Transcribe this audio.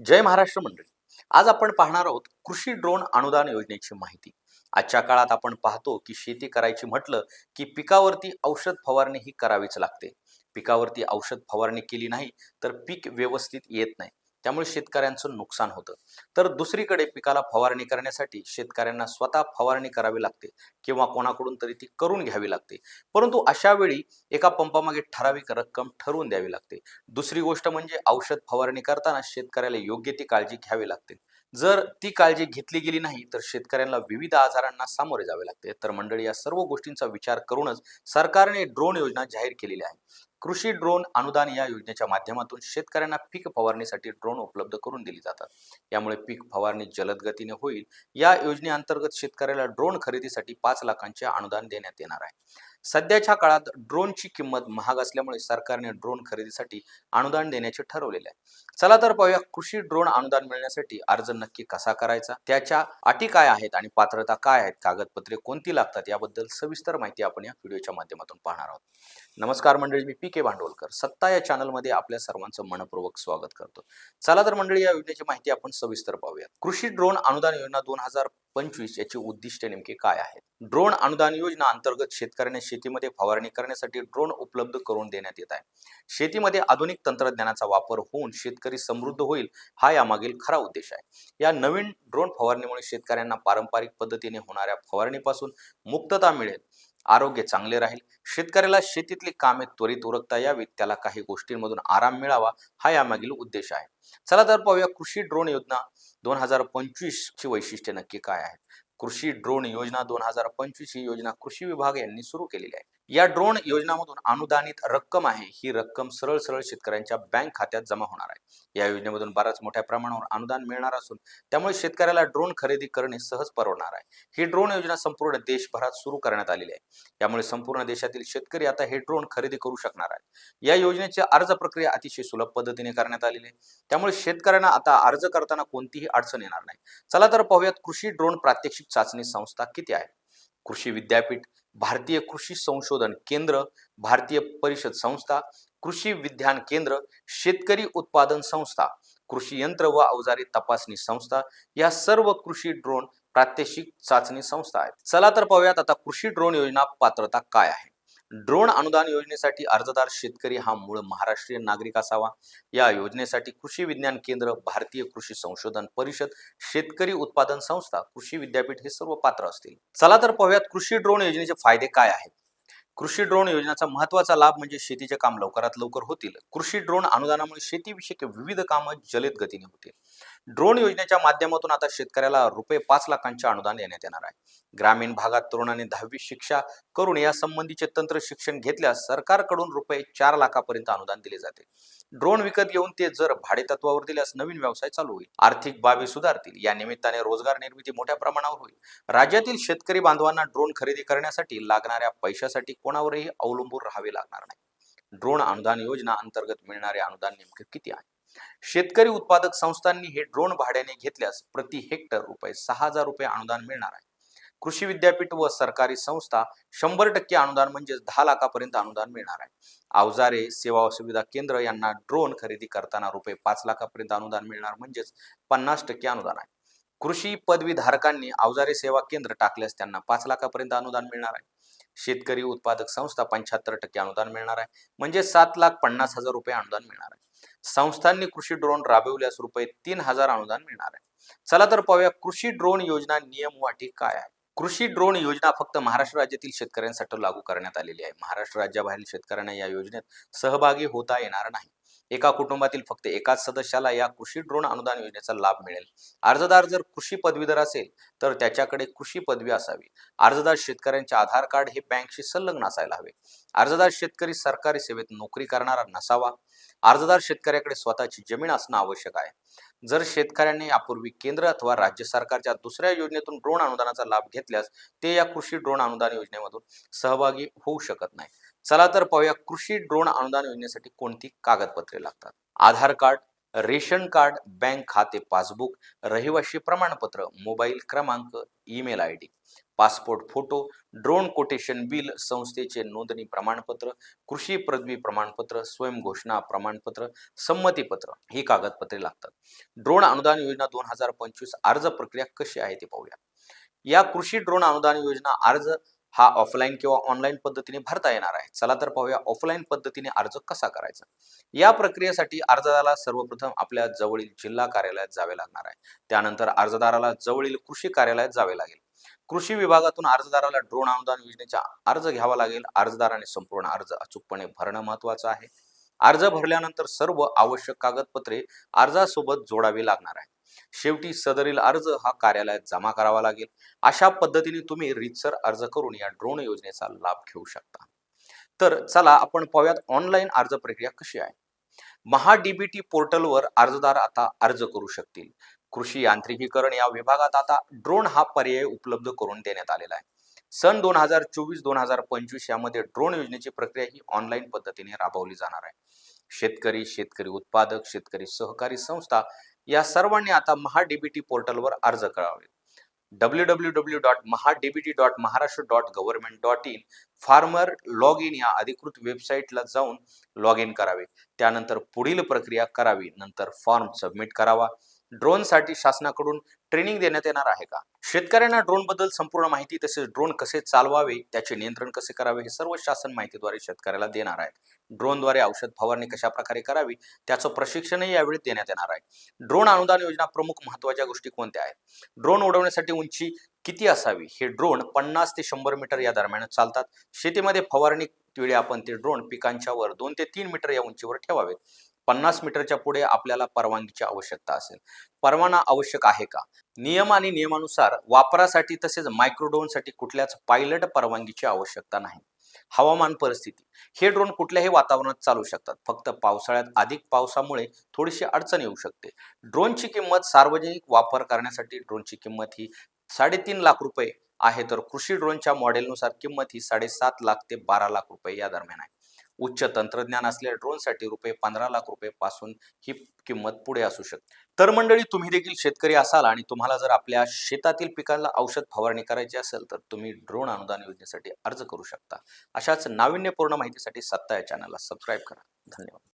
जय महाराष्ट्र मंडळी. आज आपण पाहणार आहोत कृषी ड्रोन अनुदान योजनेची माहिती. आजच्या काळात आपण पाहतो की शेती करायची म्हटलं की पिकावरती औषध फवारणी ही करावीच लागते. पिकावरती औषध फवारणी केली नाही तर पीक व्यवस्थित येत नाही. त्यामुळे शेतकऱ्यांचं नुकसान होतं. तर दुसरीकडे पिकाला फवारणी करण्यासाठी शेतकऱ्यांना स्वतः फवारणी करावी लागते किंवा कोणाकडून तरी ती करून घ्यावी लागते. परंतु अशा वेळी एका पंपामागे ठराविक रक्कम ठरवून द्यावी लागते. दुसरी गोष्ट म्हणजे औषध फवारणी करताना शेतकऱ्याला योग्य ती काळजी घ्यावी लागते. जर ती काळजी घेतली गेली नाही तर शेतकऱ्यांना विविध आजारांना सामोरे जावे लागते. तर मंडळी या सर्व गोष्टींचा विचार करूनच सरकारने ड्रोन योजना जाहीर केलेली आहे. कृषी ड्रोन अनुदान या योजनेच्या माध्यमातून शेतकऱ्यांना पीक फवारणीसाठी ड्रोन उपलब्ध करून दिली जातात. यामुळे पीक फवारणी जलद गतीने होईल. या योजनेअंतर्गत शेतकऱ्याला ड्रोन खरेदीसाठी पाच लाखांचे अनुदान देण्यात येणार आहे. सध्याच्या काळात ड्रोनची किंमत महाग असल्यामुळे सरकारने ड्रोन खरेदीसाठी अनुदान देण्याचे ठरवलेले आहे. चला तर पाहूया कृषी ड्रोन अनुदान मिळण्यासाठी अर्ज नक्की कसा करायचा? त्याच्या अटी काय आहेत आणि पात्रता काय आहेत? कागदपत्रे कोणती लागतात? याबद्दल सविस्तर माहिती आपण या व्हिडिओच्या माध्यमातून पाहणार आहोत. नमस्कार मंडळी मी पी के भांडवलकर. सत्ता या चॅनलमध्ये आपल्या सर्वांचं मनपूर्वक स्वागत करतो. चला तर मंडळी या योजनेची माहिती आपण सविस्तर पाहूया. कृषी ड्रोन अनुदान योजना दोन हजार पंचवीस याची उद्दिष्टे नेमकी काय आहेत? ड्रोन अनुदान योजना अंतर्गत शेतकऱ्यांना शेतीमध्ये फवारणी करण्यासाठी ड्रोन उपलब्ध करून देण्यात येत आहे. शेतीमध्ये आधुनिक तंत्रज्ञानाचा वापर होऊन शेतकरी समृद्ध होईल हा यामागील खरा उद्देश आहे. या नवीन ड्रोन फवारणीमुळे शेतकऱ्यांना पारंपरिक पद्धतीने होणाऱ्या फवारणीपासून मुक्तता मिळेल आरोग्य चांगले राहील शेतकऱ्याला शेतीतली कामे त्वरित उरकता यावीत त्याला काही गोष्टींमधून आराम मिळावा हा यामागील उद्देश आहे. चला तर पाहूया कृषी ड्रोन योजना दोन हजार पंचवीसची वैशिष्ट्ये नक्की काय आहेत? कृषी ड्रोन योजना दोन हजार पंचवीस ही योजना कृषी विभाग यांनी सुरू केलेली आहे. या ड्रोन योजनामधून अनुदानित रक्कम आहे. ही रक्कम सरळ सरळ शेतकऱ्यांच्या बँक खात्यात जमा होणार आहे. या योजनेमधून बऱ्याच मोठ्या प्रमाणावर अनुदान मिळणार असून त्यामुळे शेतकऱ्याला ड्रोन खरेदी करणे सहज परवडणार आहे. ही ड्रोन योजना संपूर्ण देशभरात सुरू करण्यात आलेली आहे. यामुळे संपूर्ण देशातील शेतकरी आता हे ड्रोन खरेदी करू शकणार आहे या योजनेची अर्ज प्रक्रिया अतिशय सुलभ पद्धतीने करण्यात आलेली आहे. त्यामुळे शेतकऱ्यांना आता अर्ज करताना कोणतीही अडचण येणार नाही. चला तर पाहूयात कृषी ड्रोन प्रात्यक्षिक चाचणी संस्था किती आहे? कृषी विद्यापीठ भारतीय कृषी संशोधन केंद्र भारतीय परिषद संस्था कृषी विज्ञान केंद्र शेतकरी उत्पादन संस्था कृषी यंत्र व अवजारे तपासणी संस्था या सर्व कृषी ड्रोन प्रात्यक्षिक चाचणी संस्था आहेत. चला तर पाहूयात आता कृषी ड्रोन योजना पात्रता काय आहे. ड्रोन अनुदान योजनेसाठी अर्जदार शेतकरी हा मूळ महाराष्ट्रीयन नागरिक असावा. या योजनेसाठी कृषी विज्ञान केंद्र भारतीय कृषी संशोधन परिषद शेतकरी उत्पादन संस्था कृषी विद्यापीठ हे सर्व पात्र असतील. चला तर पाहूयात कृषी ड्रोन योजनेचे फायदे काय आहेत. कृषी ड्रोन योजनेचा महत्त्वाचा लाभ म्हणजे शेतीचे काम लवकरात लवकर होतील. कृषी ड्रोन अनुदानामुळे शेतीविषयक विविध कामं जलद गतीने होतील. ड्रोन योजनेच्या माध्यमातून आता शेतकऱ्याला रुपये पाच लाखांचे अनुदान देण्यात येणार आहे. ग्रामीण भागात तरुणांनी दहावी शिक्षा करून या संबंधीचे तंत्र शिक्षण घेतल्यास सरकारकडून रुपये चार लाखापर्यंत अनुदान दिले जाते. ड्रोन विकत घेऊन ते जर भाडे तत्वावर दिल्यास नवीन व्यवसाय चालू होईल. आर्थिक बाबी सुधारतील. या निमित्ताने रोजगार निर्मिती मोठ्या प्रमाणावर होईल. राज्यातील शेतकरी बांधवांना ड्रोन खरेदी करण्यासाठी लागणाऱ्या पैशासाठी कोणावरही अवलंबून राहावे लागणार नाही. ड्रोन अनुदान योजना अंतर्गत मिळणारे अनुदान नेमके किती आहे? शेतकरी उत्पादक संस्थांनी हे ड्रोन भाड्याने घेतल्यास प्रति हेक्टर रुपये सहा हजार रुपये अनुदान मिळणार आहे. कृषी विद्यापीठ व सरकारी संस्था शंभर टक्के अनुदान म्हणजेच दहा लाखापर्यंत अनुदान मिळणार आहे. अवजारे सेवा सुविधा केंद्र यांना ड्रोन खरेदी करताना रुपये पाच लाखापर्यंत अनुदान मिळणार म्हणजेच पन्नास टक्के अनुदान आहे. कृषी पदवीधारकांनी अवजारे सेवा केंद्र टाकल्यास त्यांना पाच लाखापर्यंत अनुदान मिळणार आहे. शेतकरी उत्पादक संस्था पंच्याहत्तर टक्के अनुदान मिळणार आहे. म्हणजे सात लाख पन्नास हजार रुपये अनुदान मिळणार आहे. संस्थांनी कृषी ड्रोन राबविल्यास रुपये तीन हजार अनुदान मिळणार आहे. चला तर पाहूया कृषी ड्रोन योजना नियम वाटी काय आहे. कृषी ड्रोन योजना फक्त महाराष्ट्र राज्यातील शेतकऱ्यांसाठी लागू करण्यात आलेली आहे. महाराष्ट्र राज्याबाहेरील शेतकऱ्यांना या योजनेत सहभागी होता येणार नाही. एका कुटुंबातील फक्त एकाच सदस्याला या कृषी ड्रोन अनुदान योजनेचा लाभ मिळेल. अर्जदार जर कृषी पदवीधर असेल तर त्याच्याकडे कृषी पदवी असावी. अर्जदार शेतकऱ्यांचे आधार कार्ड हे बँकशी संलग्न असायला हवे. अर्जदार शेतकरी सरकारी सेवेत नोकरी करणारा नसावा. अर्जदार शेतकऱ्याकडे स्वतःची जमीन असणं आवश्यक आहे. जर शेतकऱ्यांनी यापूर्वी केंद्र अथवा राज्य सरकारच्या दुसऱ्या योजनेतून ड्रोन अनुदानाचा लाभ घेतल्यास ते या कृषी ड्रोन अनुदान योजनेमधून सहभागी होऊ शकत नाही. चला तर पाहूया कृषी ड्रोन अनुदान योजनेसाठी कोणती कागदपत्रे लागतात? Aadhaar card ration card bank खाते पासबुक रहिवाशी प्रमाणपत्र मोबाईल क्रमांक email I D. Passport photo drone quotation bill संस्थेचे नोंदणी प्रमाणपत्र कृषी पदवी प्रमाणपत्र स्वयंघोषणा प्रमाणपत्र संमतीपत्र ही कागदपत्रे लागतात. ड्रोन अनुदान योजना दोन हजार पंचवीस अर्ज प्रक्रिया कशी आहे ते पाहूया. या कृषी ड्रोन अनुदान योजना अर्ज हा ऑफलाईन किंवा ऑनलाईन पद्धतीने भरता येणार आहे. चला तर पाहूया ऑफलाईन पद्धतीने अर्ज कसा करायचा. या प्रक्रियेसाठी अर्जदाराला सर्वप्रथम आपल्या जवळील जिल्हा कार्यालयात जावे लागणार आहे. त्यानंतर अर्जदाराला जवळील कृषी कार्यालयात जावे लागेल. कृषी विभागातून अर्जदाराला ड्रोन अनुदान योजनेचा अर्ज घ्यावा लागेल. अर्जदाराने संपूर्ण अर्ज अचूकपणे भरणं महत्वाचं आहे. अर्ज भरल्यानंतर सर्व आवश्यक कागदपत्रे अर्जासोबत जोडावी लागणार आहे शेवटी सदरील अर्ज हा कार्यालयात जमा करावा लागेल. अशा पद्धतीने तुम्ही रीतसर अर्ज करून या ड्रोन योजनेचा लाभ घेऊ शकता. तर चला आपण पाहूयात ऑनलाईन अर्ज प्रक्रिया कशी आहे. महा डीबीटी पोर्टलवर अर्जदार आता अर्ज करू शकतील. कृषी यांत्रिकीकरण या विभागात आता ड्रोन हा पर्याय उपलब्ध करून देण्यात आलेला आहे. सन दोन हजार चोवीस दोन हजार पंचवीस यामध्ये ड्रोन योजनेची प्रक्रिया ही ऑनलाईन पद्धतीने राबवली जाणार आहे. शेतकरी शेतकरी उत्पादक शेतकरी सहकारी संस्था या सर्वांनी आता महा डीबीटी पोर्टलवर अर्ज करावे. W W W dot Maha DBT dot Maharashtra dot government dot in farmer log in या अधिकृत वेबसाईटला जाऊन लॉग इन करावे. त्यानंतर पुढील प्रक्रिया करावी. नंतर फॉर्म सबमिट करावा. ड्रोनसाठी शासनाकडून ट्रेनिंग देण्यात येणार आहे का? शेतकऱ्यांना ड्रोनबद्दल संपूर्ण माहिती तसेच ड्रोन कसे चालवावे त्याचे नियंत्रण कसे करावे हे सर्व शासन माहितीद्वारे शेतकऱ्याला देणार आहे. ड्रोनद्वारे औषध फवारणी कशा प्रकारे करावी त्याचं प्रशिक्षणही यावेळी देण्यात येणार आहे. ड्रोन अनुदान योजना प्रमुख महत्त्वाच्या गोष्टी कोणत्या आहेत? ड्रोन उडवण्यासाठी उंची किती असावी? हे ड्रोन पन्नास ते शंभर मीटर या दरम्यान चालतात. शेतीमध्ये फवारणी वेळी आपण ते ड्रोन पिकांच्या वर दोन ते तीन मीटर या उंचीवर ठेवावेत. पन्नास मीटरच्या पुढे आपल्याला परवानगीची आवश्यकता असेल. परवाना आवश्यक आहे का? नियम आणि नियमानुसार वापरासाठी तसेच मायक्रोड्रोनसाठी कुठल्याच पायलट परवानगीची आवश्यकता नाही. हवामान परिस्थिती. हे ड्रोन कुठल्याही वातावरणात चालू शकतात. फक्त पावसाळ्यात अधिक पावसामुळे थोडीशी अडचण येऊ शकते. ड्रोनची किंमत सार्वजनिक वापर करण्यासाठी ड्रोनची किंमत ही साडेतीन लाख रुपये आहे. तर कृषी ड्रोनच्या मॉडेलनुसार किंमत ही साडेसात लाख ते बारा लाख रुपये या दरम्यान आहे. उच्च तंत्रज्ञान असलेल्या ड्रोनसाठी रुपये पंधरा लाख रुपये पासून ही किंमत पुढे असू शकते. तर मंडळी तुम्ही देखील शेतकरी असाल आणि तुम्हाला जर आपल्या शेतातील पिकांना औषध फवारणी करायची असेल तर तुम्ही ड्रोन अनुदान योजनेसाठी अर्ज करू शकता. अशाच नाविन्यपूर्ण माहितीसाठी सत्ता या चॅनलला सबस्क्राईब करा. धन्यवाद.